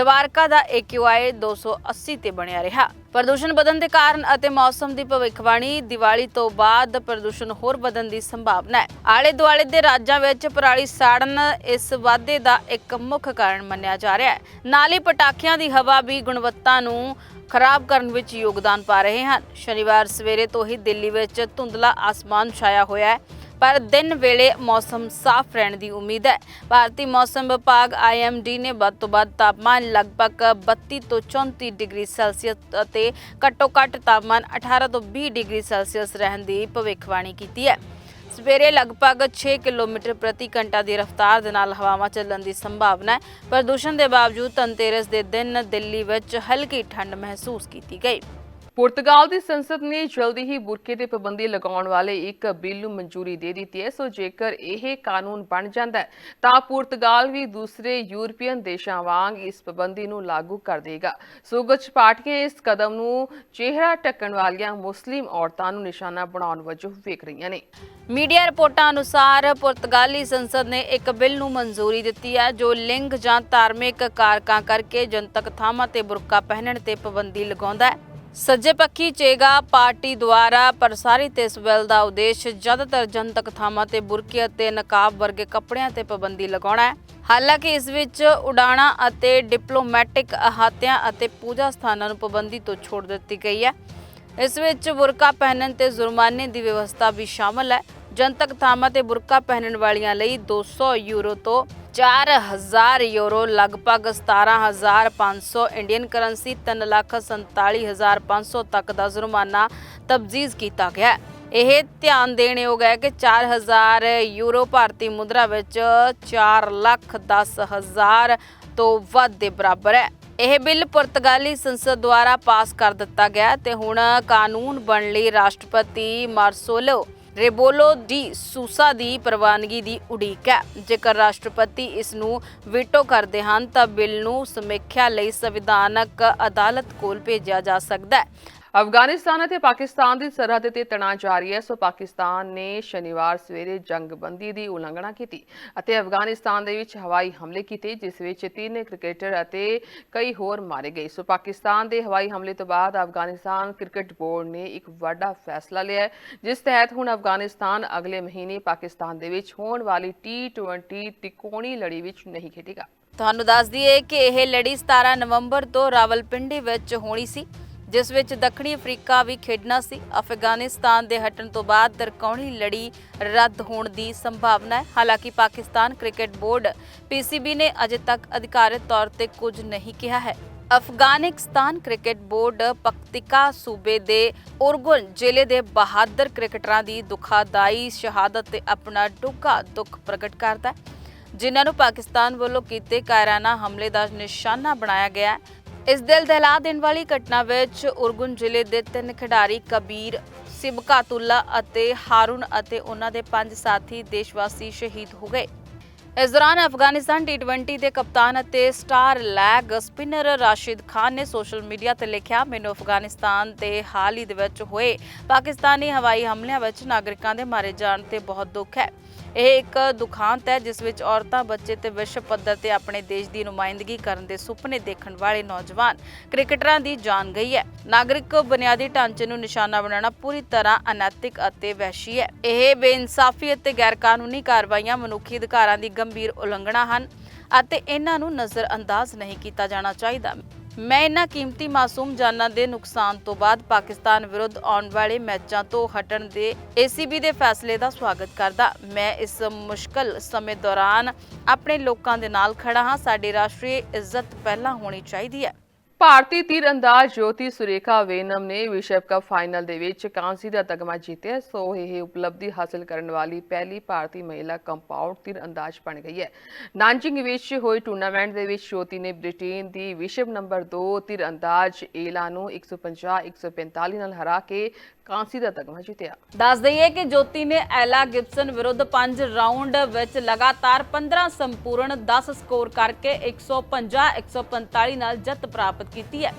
ਦਵਾਰਕਾ ਦਾ AQI 280 ਤੇ ਬਣਿਆ ਰਿਹਾ। ਪ੍ਰਦੂਸ਼ਣ ਵਧਣ ਦੇ ਕਾਰਨ ਅਤੇ ਮੌਸਮ ਦੀ ਭਵਿੱਖਬਾਣੀ, ਦੀਵਾਲੀ ਤੋਂ ਬਾਅਦ ਪ੍ਰਦੂਸ਼ਣ ਹੋਰ ਵਧਣ ਦੀ ਸੰਭਾਵਨਾ ਹੈ। ਆਲੇ ਦੁਆਲੇ ਦੇ ਰਾਜਾਂ ਵਿੱਚ ਪਰਾਲੀ ਸਾੜਨ ਇਸ ਵਾਧੇ ਦਾ ਇੱਕ ਮੁੱਖ ਕਾਰਨ ਮੰਨਿਆ ਜਾ ਰਿਹਾ ਹੈ। ਨਾਲ ਹੀ ਪਟਾਖਿਆਂ ਦੀ ਹਵਾ ਵੀ ਗੁਣਵੱਤਾ ਨੂੰ ਖਰਾਬ ਕਰਨ ਵਿੱਚ ਯੋਗਦਾਨ ਪਾ ਰਹੇ ਹਨ। ਸ਼ਨੀਵਾਰ ਸਵੇਰੇ ਤੋਂ ਹੀ ਦਿੱਲੀ ਵਿੱਚ ਧੁੰਦਲਾ ਆਸਮਾਨ ਛਾਇਆ ਹੋਇਆ ਹੈ। ਪਰ ਦਿਨ ਵੇਲੇ ਮੌਸਮ ਸਾਫ਼ ਰਹਿਣ ਦੀ ਉਮੀਦ ਹੈ। ਭਾਰਤੀ ਮੌਸਮ ਵਿਭਾਗ IMD ਨੇ ਵੱਧ ਤੋਂ ਵੱਧ ਤਾਪਮਾਨ ਲਗਭਗ 32 ਤੋਂ 34 ਡਿਗਰੀ ਸੈਲਸੀਅਸ ਅਤੇ ਘੱਟੋ-ਘੱਟ ਤਾਪਮਾਨ 18 ਤੋਂ 20 ਡਿਗਰੀ ਸੈਲਸੀਅਸ ਰਹਿਣ ਦੀ ਭਵਿੱਖਬਾਣੀ ਕੀਤੀ ਹੈ। ਸਵੇਰੇ ਲਗਭਗ 6 ਕਿਲੋਮੀਟਰ ਪ੍ਰਤੀ ਘੰਟਾ ਦੀ ਰਫ਼ਤਾਰ ਦੇ ਨਾਲ ਹਵਾਵਾਂ ਚੱਲਣ ਦੀ ਸੰਭਾਵਨਾ ਹੈ। ਪ੍ਰਦੂਸ਼ਣ ਦੇ ਬਾਵਜੂਦ ਧਨਤੇਰਸ ਦੇ ਦਿਨ ਦਿੱਲੀ ਵਿੱਚ ਹਲਕੀ ਠੰਡ ਮਹਿਸੂਸ ਕੀਤੀ ਗਈ।
ਪੁਰਤਗਾਲ ਦੀ ਸੰਸਦ ਨੇ ਜਲਦੀ ਹੀ ਬੁਰਕੇ ਤੇ ਪਾਬੰਦੀ ਲਗਾਉਣ ਵਾਲੇ ਇੱਕ ਬਿੱਲ ਨੂੰ ਮਨਜ਼ੂਰੀ ਦੇ ਦਿੱਤੀ ਹੈ। ਸੋ ਜੇਕਰ ਇਹ ਕਾਨੂੰਨ ਬਣ ਜਾਂਦਾ ਹੈ, ਤਾਂ ਪੁਰਤਗਾਲ ਵੀ ਦੂਸਰੇ ਯੂਰਪੀਅਨ ਦੇਸ਼ਾਂ ਵਾਂਗ ਇਸ ਪਾਬੰਦੀ ਨੂੰ ਲਾਗੂ ਕਰ ਦੇਗਾ। ਸੋ ਕੁਝ ਪਾਰਟੀਆਂ ਇਸ ਕਦਮ ਨੂੰ ਚਿਹਰਾ ਢੱਕਣ ਵਾਲੀਆਂ ਮੁਸਲਿਮ ਔਰਤਾਂ ਨੂੰ ਨਿਸ਼ਾਨਾ ਬਣਾਉਣ ਵਜੋਂ ਵੇਖ ਰਹੀਆਂ ਨੇ।
ਮੀਡੀਆ ਰਿਪੋਰਟਾਂ ਅਨੁਸਾਰ ਪੁਰਤਗਾਲੀ ਸੰਸਦ ਨੇ ਇੱਕ ਬਿੱਲ ਨੂੰ ਮਨਜ਼ੂਰੀ ਦਿੱਤੀ ਹੈ, ਜੋ ਲਿੰਗ ਜਾਂ ਧਾਰਮਿਕ ਕਾਰਕਾਂ ਕਰਕੇ ਜਨਤਕ ਥਾਵਾਂ ਤੇ ਬੁਰਕਾ ਪਹਿਨਣ ਤੇ ਪਾਬੰਦੀ ਲਗਾਉਂਦਾ ਹੈ। ਸੱਜੇ ਪੱਖੀ ਚੇਗਾ ਪਾਰਟੀ ਦੁਆਰਾ ਪ੍ਰਸਾਰਿਤ ਇਸ ਬਿੱਲ ਦਾ ਉਦੇਸ਼ ਜ਼ਿਆਦਾਤਰ ਜਨਤਕ ਥਾਵਾਂ ਤੇ ਬੁਰਕੇ ਅਤੇ ਨਕਾਬ ਵਰਗੇ ਕੱਪੜਿਆਂ ਤੇ ਪਾਬੰਦੀ ਲਗਾਉਣਾ ਹੈ। ਹਾਲਾਂਕਿ ਇਸ ਵਿੱਚ ਉਡਾਣਾ ਅਤੇ ਡਿਪਲੋਮੈਟਿਕ ਅਹਾਤਿਆਂ ਅਤੇ ਪੂਜਾ ਸਥਾਨਾਂ ਨੂੰ ਪਾਬੰਦੀ ਤੋਂ ਛੋੜ ਦਿੱਤੀ ਗਈ ਹੈ। ਇਸ ਵਿੱਚ ਬੁਰਕਾ ਪਹਿਨਣ ਤੇ ਜੁਰਮਾਨੇ ਦੀ ਵਿਵਸਥਾ ਵੀ ਸ਼ਾਮਲ ਹੈ। ਜਨਤਕ ਥਾਵਾਂ ਤੇ ਬੁਰਕਾ ਪਹਿਨਣ ਵਾਲੀਆਂ ਲਈ 200 ਯੂਰੋ ਤੋਂ 4000 ਯੂਰੋ, ਲਗਭਗ 17500 ਇੰਡੀਅਨ ਕਰੰਸੀ 347500 ਤੱਕ ਦਾ ਜੁਰਮਾਨਾ ਤਬਜੀਜ਼ ਕੀਤਾ ਗਿਆ ਹੈ। ਇਹ ਧਿਆਨ ਦੇਣ ਹੈ ਕਿ 4000 ਯੂਰੋ ਭਾਰਤੀ ਮੁਦਰਾ ਵਿੱਚ 4 ਲੱਖ 10 ਹਜ਼ਾਰ ਤੋਂ ਵੱਧ ਦੇ ਬਰਾਬਰ ਹੈ। ਇਹ ਬਿੱਲ ਪੁਰਤਗਾਲੀ ਸੰਸਦ ਦੁਆਰਾ ਪਾਸ ਕਰ ਦਿੱਤਾ ਗਿਆ ਤੇ ਹੁਣ ਕਾਨੂੰਨ ਬਣ ਲਈ ਰਾਸ਼ਟਰਪਤੀ ਮਾਰਸੋਲੋ ਰੇਬੋਲੋ ਡੀ ਸੂਸਾ ਦੀ ਪ੍ਰਵਾਨਗੀ ਦੀ ਉਡੀਕ ਹੈ। ਜੇਕਰ ਰਾਸ਼ਟਰਪਤੀ ਇਸ ਨੂੰ ਵੀਟੋ ਕਰਦੇ ਹਨ, ਤਾਂ ਬਿੱਲ ਨੂੰ ਸਮੀਖਿਆ ਲਈ ਸੰਵਿਧਾਨਕ ਅਦਾਲਤ ਕੋਲ ਭੇਜਿਆ ਜਾ ਸਕਦਾ ਹੈ।
ਅਫਗਾਨਿਸਤਾਨ ਅਤੇ ਪਾਕਿਸਤਾਨ ਦੀ ਸਰਹੱਦ ਤੇ ਤਣਾਅ ਜਾਰੀ ਹੈ, ਸੋ ਪਾਕਿਸਤਾਨ ਨੇ ਸ਼ਨੀਵਾਰ ਸਵੇਰੇ ਜੰਗਬੰਦੀ ਦੀ ਉਲੰਘਣਾ ਕੀਤੀ ਅਤੇ ਅਫਗਾਨਿਸਤਾਨ ਦੇ ਵਿੱਚ ਹਵਾਈ ਹਮਲੇ ਕੀਤੇ, ਜਿਸ ਵਿੱਚ ਤਿੰਨ ਕ੍ਰਿਕਟਰ ਅਤੇ ਕਈ ਹੋਰ ਮਾਰੇ ਗਏ। ਸੋ ਪਾਕਿਸਤਾਨ ਦੇ ਹਵਾਈ ਹਮਲੇ ਤੋਂ ਬਾਅਦ ਅਫਗਾਨਿਸਤਾਨ ਕ੍ਰਿਕਟ ਬੋਰਡ ਨੇ ਇੱਕ ਵੱਡਾ ਫੈਸਲਾ ਲਿਆ ਜਿਸ ਤਹਿਤ ਹੁਣ ਅਫਗਾਨਿਸਤਾਨ ਅਗਲੇ ਮਹੀਨੇ ਪਾਕਿਸਤਾਨ ਦੇ ਵਿੱਚ ਹੋਣ ਵਾਲੀ T20 ਤਿਕੋਣੀ ਲੜੀ ਵਿੱਚ ਨਹੀਂ ਖੇਡੇਗਾ।
ਤੁਹਾਨੂੰ ਦੱਸ ਦਈਏ ਕਿ ਇਹ ਲੜੀ 17 ਨਵੰਬਰ ਤੋਂ ਰਾਵਲਪਿੰਡੀ ਵਿੱਚ ਹੋਣੀ ਸੀ। ਜਿਸ ਵਿੱਚ ਦੱਖਣੀ ਅਫਰੀਕਾ ਵੀ ਖੇਡਣਾ ਸੀ। ਅਫਗਾਨਿਸਤਾਨ ਦੇ ਹਟਣ ਤੋਂ ਬਾਅਦ ਦਰਕੌਣੀ ਲੜੀ ਰੱਦ ਹੋਣ ਦੀ ਸੰਭਾਵਨਾ ਹੈ। ਹਾਲਾਂਕਿ ਪਾਕਿਸਤਾਨ ਕ੍ਰਿਕਟ ਬੋਰਡ PCB ਨੇ ਅਜੇ ਤੱਕ ਅਧਿਕਾਰਤ ਤੌਰ ਤੇ ਕੁਝ ਨਹੀਂ ਕਿਹਾ ਹੈ। ਅਫਗਾਨਿਸਤਾਨ ਕ੍ਰਿਕਟ ਬੋਰਡ ਪਕਤਿਕਾ ਸੂਬੇ ਦੇ ਉਰਗੁਨ ਜ਼ਿਲ੍ਹੇ ਦੇ ਬਹਾਦਰ ਕ੍ਰਿਕਟਰਾਂ ਦੀ ਦੁਖਾਦਾਈ ਸ਼ਹਾਦਤ ਤੇ ਆਪਣਾ ਡੂੰਘਾ ਦੁੱਖ ਪ੍ਰਗਟ ਕਰਦਾ ਹੈ। ਜਿਨ੍ਹਾਂ ਨੂੰ ਪਾਕਿਸਤਾਨ ਵੱਲੋਂ ਕੀਤੇ ਕਾਇਰਾਨਾ ਹਮਲੇ ਦਾ ਨਿਸ਼ਾਨਾ ਬਣਾਇਆ ਗਿਆ ਹੈ। ਇਸ ਦਿਲ ਦਹਿਲਾ ਦੇਣ ਵਾਲੀ ਘਟਨਾ ਵਿੱਚ ਉਰਗੁਨ ਜ਼ਿਲ੍ਹੇ ਦੇ ਤਿੰਨ ਖਿਡਾਰੀ ਕਬੀਰ ਸਿਬਕਾਤੁੱਲਾ ਅਤੇ ਹਾਰੂਨ ਅਤੇ ਉਹਨਾਂ ਦੇ ਪੰਜ ਸਾਥੀ ਦੇਸ਼ਵਾਸੀ ਸ਼ਹੀਦ ਹੋ ਗਏ। ਇਸ ਦੌਰਾਨ ਅਫਗਾਨਿਸਤਾਨ T20 ਦੇ ਕਪਤਾਨ ਅਤੇ star leg spinner Rashid Khan ਨੇ ਸੋਸ਼ਲ ਮੀਡੀਆ ਤੇ ਲਿਖਿਆ, ਮੈਨੂੰ ਅਫਗਾਨਿਸਤਾਨ ਤੇ ਹਾਲ ਹੀ ਦੇ ਵਿੱਚ ਹੋਏ ਪਾਕਿਸਤਾਨੀ ਹਵਾਈ ਹਮਲਿਆਂ ਵਿੱਚ ਨਾਗਰਿਕਾਂ ਦੇ ਮਾਰੇ ਜਾਣ ਤੇ ਬਹੁਤ ਦੁੱਖ ਹੈ। ਇਹ ਇੱਕ ਦੁਖਾਂਤ ਹੈ, ਜਿਸ ਵਿੱਚ ਔਰਤਾਂ, ਬੱਚੇ ਤੇ ਵਿਸ਼ਵ ਪੱਧਰ ਤੇ ਆਪਣੇ ਦੇਸ਼ ਦੀ ਨੁਮਾਇੰਦਗੀ ਕਰਨ ਦੇ ਸੁਪਨੇ ਦੇਖਣ ਵਾਲੇ ਨੌਜਵਾਨ ਕ੍ਰਿਕਟਰਾਂ ਦੀ ਜਾਨ ਗਈ ਹੈ। ਨਾਗਰਿਕ ਬੁਨਿਆਦੀ ਢਾਂਚੇ ਨੂੰ ਨਿਸ਼ਾਨਾ ਬਣਾਉਣਾ ਪੂਰੀ ਤਰ੍ਹਾਂ ਅਨੈਤਿਕ ਅਤੇ ਵਹਿਸ਼ੀ ਹੈ। ਇਹ ਬੇਇਨਸਾਫੀ ਅਤੇ ਗੈਰਕਾਨੂੰਨੀ ਕਾਰਵਾਈਆਂ ਮਨੁੱਖੀ ਅਧਿਕਾਰਾਂ ਦੀ ਗੰਭੀਰ ਉਲੰਘਣਾ ਹਨ ਅਤੇ ਇਹਨਾਂ ਨੂੰ ਨਜ਼ਰਅੰਦਾਜ਼ ਨਹੀਂ ਕੀਤਾ ਜਾਣਾ ਚਾਹੀਦਾ। ਮੈਂ ਇਹਨਾਂ ਕੀਮਤੀ ਮਾਸੂਮ ਜਾਨਾਂ ਦੇ ਨੁਕਸਾਨ ਤੋਂ ਬਾਅਦ ਪਾਕਿਸਤਾਨ ਵਿਰੁੱਧ ਆਉਣ ਵਾਲੇ ਮੈਚਾਂ ਤੋਂ ਹਟਣ ਦੇ ਏਸੀਬੀ ਦੇ ਫੈਸਲੇ ਦਾ ਸਵਾਗਤ ਕਰਦਾ। ਮੈਂ ਇਸ ਮੁਸ਼ਕਲ ਸਮੇਂ ਦੌਰਾਨ ਆਪਣੇ ਲੋਕਾਂ ਦੇ ਨਾਲ ਖੜਾ ਹਾਂ। ਸਾਡੀ ਰਾਸ਼ਟਰੀ ਇੱਜ਼ਤ ਪਹਿਲਾਂ ਹੋਣੀ ਚਾਹੀਦੀ ਹੈ।
ਭਾਰਤੀ ਤੀਰਅੰਦਾਜ਼ ਜੋਤੀ ਸੁਰੇਖਾ ਵੇਨਮ ਨੇ ਵਿਸ਼ਵ ਕੱਪ ਫਾਈਨਲ ਦੇ ਵਿੱਚ ਕਾਂਸੀ ਦਾ ਤਗਮਾ ਜਿੱਤਿਆ, ਸੋ ਇਹ ਉਪਲਬਧੀ ਹਾਸਲ ਕਰਨ ਵਾਲੀ ਪਹਿਲੀ ਭਾਰਤੀ ਮਹਿਲਾ ਕੰਪਾਊਂਡ ਤੀਰਅੰਦਾਜ਼ ਬਣ ਗਈ ਹੈ। ਨਾਨਜਿੰਗ ਵਿੱਚ ਹੋਈ ਟੂਰਨਾਮੈਂਟ ਦੇ ਵਿੱਚ ਜੋਤੀ ਨੇ ਬ੍ਰਿਟੇਨ ਦੀ ਵਿਸ਼ਵ ਨੰਬਰ 2 ਤੀਰਅੰਦਾਜ਼ ਏਲਾ ਨੂੰ 150-145 ਨਾਲ ਹਰਾ ਕੇ ਕਾਂਸੀ ਦਾ ਤਗਮਾ ਜਿੱਤਿਆ।
ਦੱਸ ਦਈਏ ਕਿ ਜੋਤੀ ਨੇ ਐਲਾ ਗਿਬਸਨ ਵਿਰੁੱਧ 5 ਰਾਉਂਡ ਵਿੱਚ ਲਗਾਤਾਰ 15 ਸੰਪੂਰਨ 10 ਸਕੋਰ ਕਰਕੇ 150-145 ਨਾਲ ਜਿੱਤ ਪ੍ਰਾਪਤ ਕੀਤੀ ਹੈ।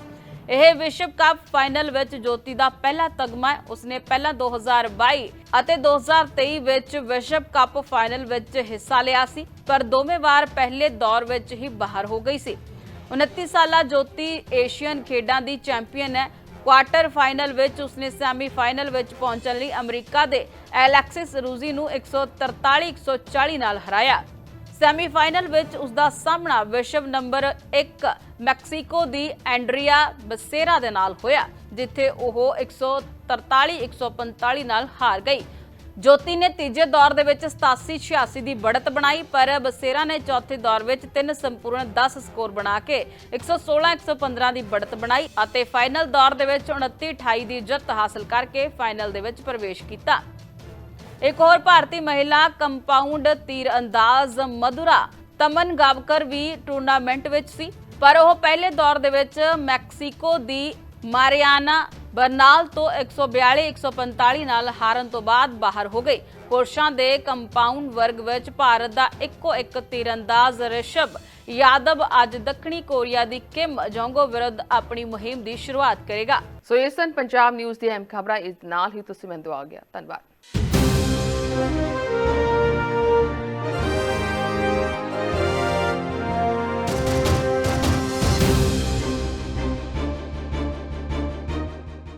ਇਹ ਵਿਸ਼ਵ ਕੱਪ ਫਾਈਨਲ ਵਿੱਚ ਜੋਤੀ ਦਾ ਪਹਿਲਾ ਤਗਮਾ ਹੈ। ਉਸਨੇ ਪਹਿਲਾਂ 2022 ਅਤੇ 2023 ਵਿੱਚ ਵਿਸ਼ਵ ਕੱਪ ਫਾਈਨਲ ਵਿੱਚ ਹਿੱਸਾ ਲਿਆ ਸੀ, ਪਰ ਦੋਵੇਂ ਵਾਰ ਪਹਿਲੇ ਦੌਰ ਵਿੱਚ ਹੀ ਬਾਹਰ ਹੋ ਗਈ ਸੀ। 29 ਸਾਲਾ ਜੋਤੀ ਏਸ਼ੀਅਨ ਖੇਡਾਂ ਦੀ ਚੈਂਪੀਅਨ ਹੈ। ਕੁਆਟਰ ਫਾਈਨਲ ਵਿੱਚ ਉਸਨੇ ਸੈਮੀ ਵਿੱਚ ਪਹੁੰਚਣ ਲਈ ਅਮਰੀਕਾ ਦੇ ਐਲੈਕਸਿਸ ਰੂਜ਼ੀ ਨੂੰ 143-140 ਨਾਲ ਹਰਾਇਆ। ਸੈਮੀ ਫਾਈਨਲ ਵਿੱਚ ਉਸ ਦਾ ਸਾਹਮਣਾ ਵਿਸ਼ਵ ਨੰਬਰ 1 ਮੈਕਸੀਕੋ ਦੀ ਐਂਡਰੀਆ ਬਸੇਰਾ ਦੇ ਨਾਲ ਹੋਇਆ, ਜਿੱਥੇ ਉਹ 143-145 ਨਾਲ ਹਾਰ ਗਈ। ਜੋਤੀ ਨੇ ਤੀਜੇ ਦੌਰ ਦੇ ਵਿੱਚ 87 86 ਦੀ ਬੜਤ ਬਣਾਈ, ਪਰ ਬਸੇਰਾ ਨੇ ਚੌਥੇ ਦੌਰ ਵਿੱਚ ਤਿੰਨ ਸੰਪੂਰਨ 10 ਸਕੋਰ ਬਣਾ ਕੇ 116 115 ਦੀ ਬੜਤ ਬਣਾਈ ਅਤੇ ਫਾਈਨਲ ਦੌਰ ਦੇ ਵਿੱਚ 29 28 ਦੀ ਜਿੱਤ ਹਾਸਲ ਕਰਕੇ ਫਾਈਨਲ ਦੇ ਵਿੱਚ ਪ੍ਰਵੇਸ਼ ਕੀਤਾ। ਇੱਕ ਹੋਰ ਭਾਰਤੀ ਮਹਿਲਾ, ਕੰਪਾਊਂਡ ਤੀਰਅੰਦਾਜ਼ ਮਧੁਰਾ ਤਮਨ ਗਾਵਕਰ ਵੀ ਟੂਰਨਾਮੈਂਟ ਵਿੱਚ ਸੀ, ਪਰ ਉਹ ਪਹਿਲੇ ਦੌਰ ਦੇ ਵਿੱਚ ਮੈਕਸੀਕੋ ਦੀ ਮਾਰੀਆਨਾ ਬਰਨਾਲ ਤੋਂ 142 145 ਨਾਲ ਹਾਰਨ ਤੋਂ ਬਾਅਦ ਬਾਹਰ ਹੋ ਗਈ। ਪੁਰਸ਼ਾਂ ਦੇ ਕੰਪਾਊਂਡ ਵਰਗ ਵਿੱਚ ਭਾਰਤ ਦਾ ਇੱਕੋ ਇੱਕ ਤੀਰਅੰਦਾਜ਼ ਰਿਸ਼ਭ ਯਾਦਵ ਅੱਜ ਦੱਖਣੀ ਕੋਰੀਆ ਦੀ ਕਿਮ ਜੋਂਗੋ ਵਿਰੁੱਧ ਆਪਣੀ ਮੁਹਿੰਮ ਦੀ ਸ਼ੁਰੂਆਤ ਕਰੇਗਾ।
ਸੋ ਇਹ ਸਨ ਪੰਜਾਬ ਨਿਊਜ਼ ਦੀ ਅਹਿਮ ਖਬਰਾਂ। ਇਸ ਨਾਲ ਹੀ ਤੁਸੀਂ ਮੈਨੂੰ ਦਵਾ ਗਿਆ। ਧੰਨਵਾਦ।